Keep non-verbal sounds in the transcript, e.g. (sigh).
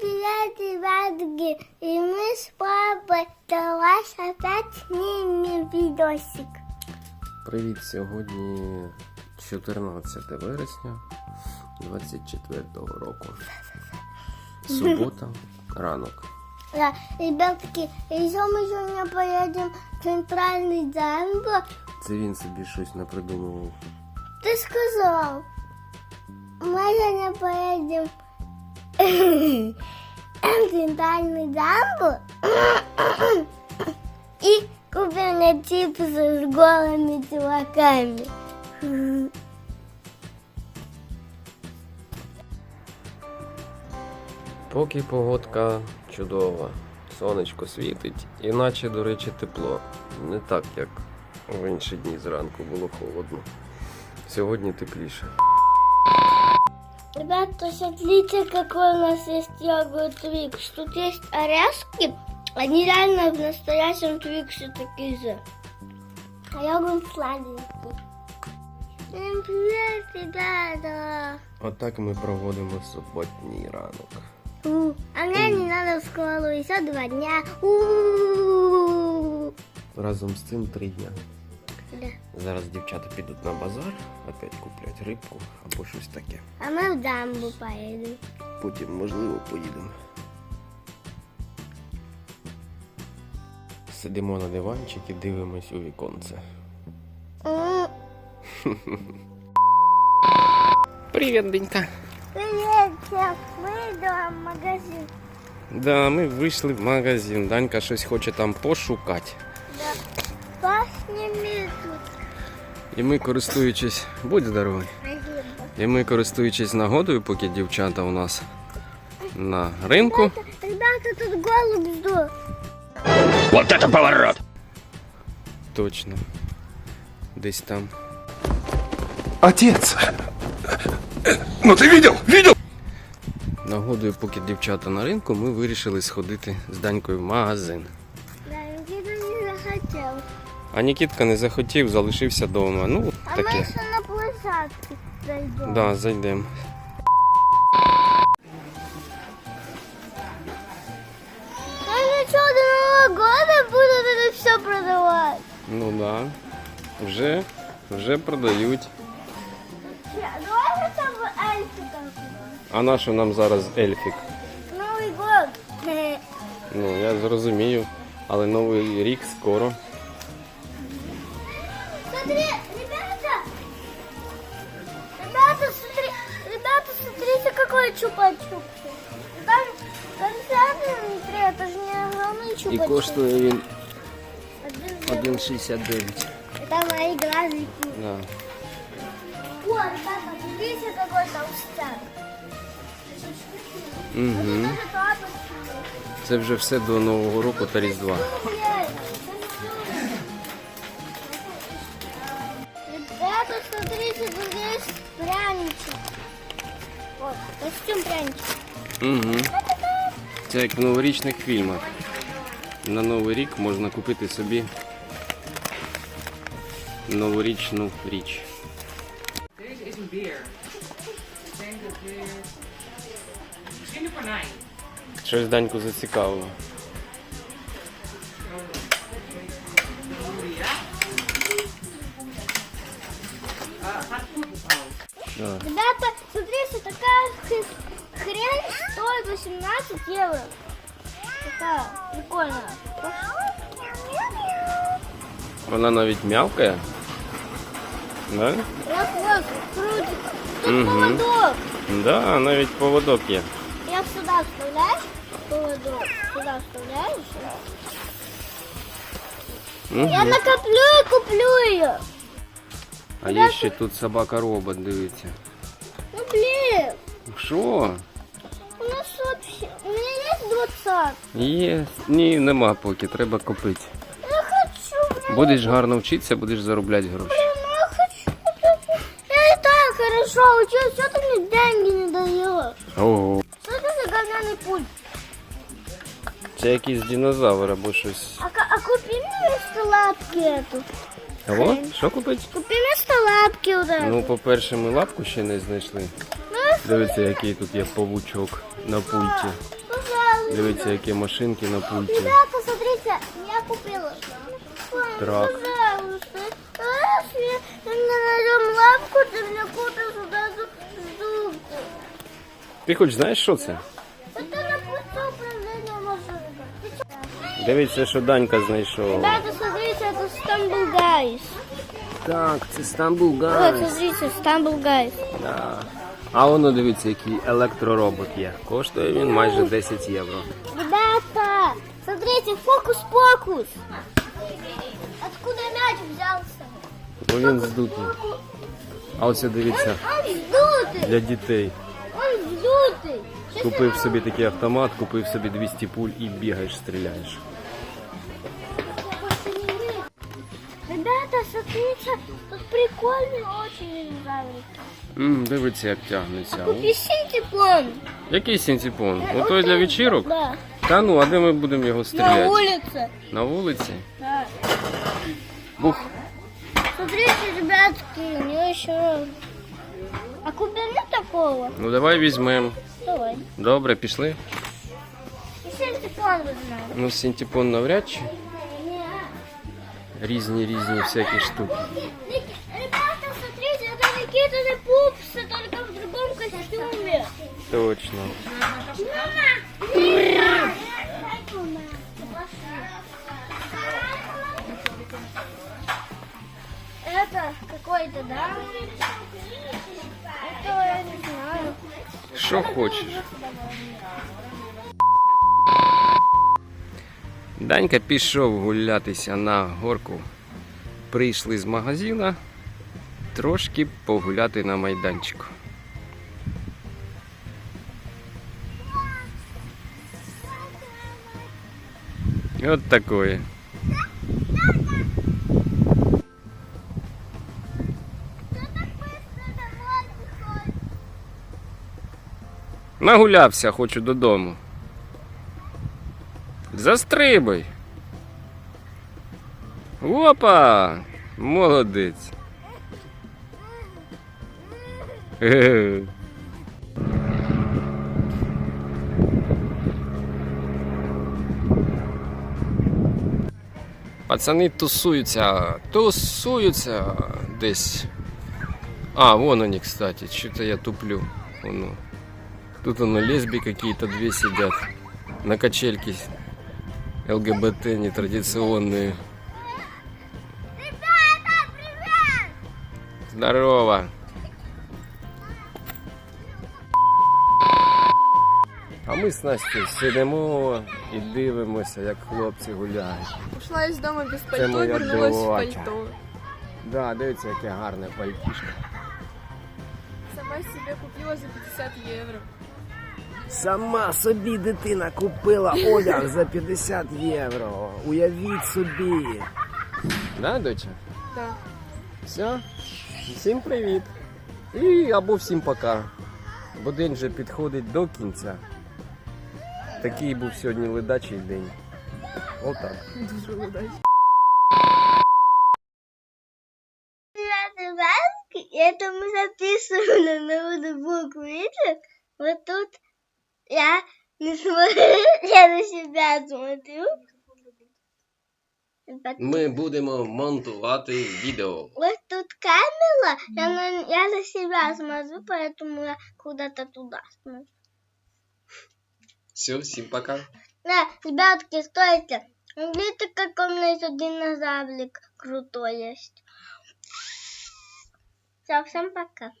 привет, ребятки! И мы с папой до вас опять снимем видосик. Привіт, сьогодні 14 вересня 24 року. Субота, ранок. Да, ребятки, еще мы сегодня поедем в центральный замок. Це він собі щось напридумував. Ты сказал. Мы сегодня поедем в центральный замок и купим мне чипсы с голыми чуваками. Поки погодка чудова, сонечко світить, іначе, до речі, тепло. Не так, як в інші дні зранку було холодно. Сьогодні тепліше. Ребята, смотрите, какой у нас есть йогурт Твикс. Тут есть орешки, они реально в настоящем Твиксе такие же. А йогурт сладенький. Всем привет, ребята! Отак ми проводимо суботній ранок. У, А мне не надо в школу, еще два дня. У-у-у. Разом з цим три дня. Да. Зараз дівчата підуть на базар, опять куплять рибку або щось таке. А мы в дамбу поедем. Потім, можливо, поїдемо. Сидимо на диванчикі, дивимось у віконце. (laughs) Привіт, Денька. Привет, сейчас мы идем в магазин. Да, ми вийшли в магазин. Данька щось хоче там пошукати. Да. Посними тут. І ми, користуючись, будь здоровий. І ми, користуючись нагодою, поки дівчата у нас на ринку. Ребята, тут голубь сдох. Вот это поворот! Точно. Десь там. Отец! Ну ты видел? Видел? Нагодою, поки дівчата на ринку, ми вирішили сходити з Данькою в магазин. А Нікітка не захотів, залишився вдома. Ну, А мы таке. еще на площадке зайдем. Да, зайдемо. Они что, до Нового года будут это все продавать? Ну да. Вже, вже продають. Че, Давай хотя бы эльфика. А на що нам зараз ельфік? Новый год. Ну, я зрозумію. Але новий рік скоро. смотрите, какой чупа-чупс. Там конфеты внутри, это же не огромный І чупа-чупс. коштує він Один 1,69. Это мои глазики. Да. О, ребята, смотрите, какой толстяк. Угу. Это тапочки. Це вже все до Нового року та Різдва. Костюм пряничек. Угу. Це як в новорічних фільмах. На Новий рік можна купити собі новорічну річ. Щось Даньку зацікавило. Ребята, смотрите, такая х- хрень стоит 18 евро. Такая прикольная. Вона навіть м'явкає. Да? Вот, вот, крутит. Тут Мгм. поводок. Да, навіть поводок є. Я сюда вставляешь поводок. Сюда вставляешь. Мгм. Я накоплю и куплю ее. А є ще тут собака робот, дивіться. Ну блин, Що? у нас вообще... У меня есть 20. Є. Ні, нема поки, треба купити. Я хочу, блин. Будеш гарно вчитися, будеш заробляти гроші. Блин, ну я хочу. Я и так хорошо учусь, что ты мне деньги не даешь? Ого. Что это за говняный пульт? Це якийсь динозавр або щось. А, ка- а купи мне вместо лапки эту. Кого? Що купити? Купи вместо лапки вот эту. Ну, по-перше, ми лапку ще не знайшли. Ну, я Дивіться, який тут є павучок на пульті. Ну, Дивіться, які машинки на пульті. Ребята, смотрите, я купила. Трак. Пожалуйста, если я найдем лапку, ты мне купишь сюда штуку. Ти хоч знаєш, що це? Это на пульте управления машинкой. Дивіться, що Данька знайшов. Ребята, смотрите, это Стамбул Гайс. Так, це Стамбул Вот, Гайс. смотрите, Стамбул Гайс. Да. А воно дивіться, який електроробот є. Коштує він майже 10 євро. Ребята, смотрите, фокус-покус. Откуда мяч взялся? Бо він здутий. А ось дивіться, Он вздутый, для дітей. он вздутый. Купив собі такий автомат, купив собі 200 пуль і бігаєш, стріляєш. Смотрите, тут прикольный очень динозаврики. М, дивиться, як тягнеться. О, Купи синтепон. Який синтепон? Отой для вечірок? Да. Та ну, а де ми будемо його стріляти? На улице. На вулиці? Да. Бух. Смотрите, ребятки, у него еще... А куда нет такого? Ну давай візьмемо. Давай. Добре, пішли. И синтепон возьмем. Ну, синтепон навряд чи. Не. Різні різні всякі штуки. Ребята, смотрите, это Никита не пупсы, только в другом костюме. Точно. Это какой-то, да? Это я не знаю. Що хочеш. Данька пішов гулятися на горку. Прийшли з магазина трошки погуляти на майданчику. От такое. Нагулявся, хочу додому. Застрибай. Опа! Молодець. (laughs) Пацани тусуються, тусуються десь. А, вон они, кстати, что-то я туплю. Воно. Тут оно лесби какие-то две сидят на качельке ЛГБТ нетрадиционные. Ребята, привет! Здорово. А ми з Настю сидимо і дивимося, як хлопці гуляють. Ушла из дома без пальто, моя вернулась в доча. пальто. Да, дивіться, яке гарне пальтішко. Сама себе купила за 50 евро. Сама собі дитина купила одяг за 50 євро. Уявіть собі. Да, доча? Да. Все. Всім привіт. І або всім пока. Бо день вже підходить до кінця. Такий був сьогодні ледачий день. Отак. Дуже удачно. Ребята, это мы записываем на ноутбук, видите? Вот тут я не смотрю, (laughs) я на себя смотрю. Ми будемо монтувати відео. Вот тут камера, я на, я на себя смотрю, поэтому я куда-то туда смотрю. Все, всім пока. Да, ребятки, стойте. Видите, как у меня еще динозаврик крутой есть. Все, всем пока.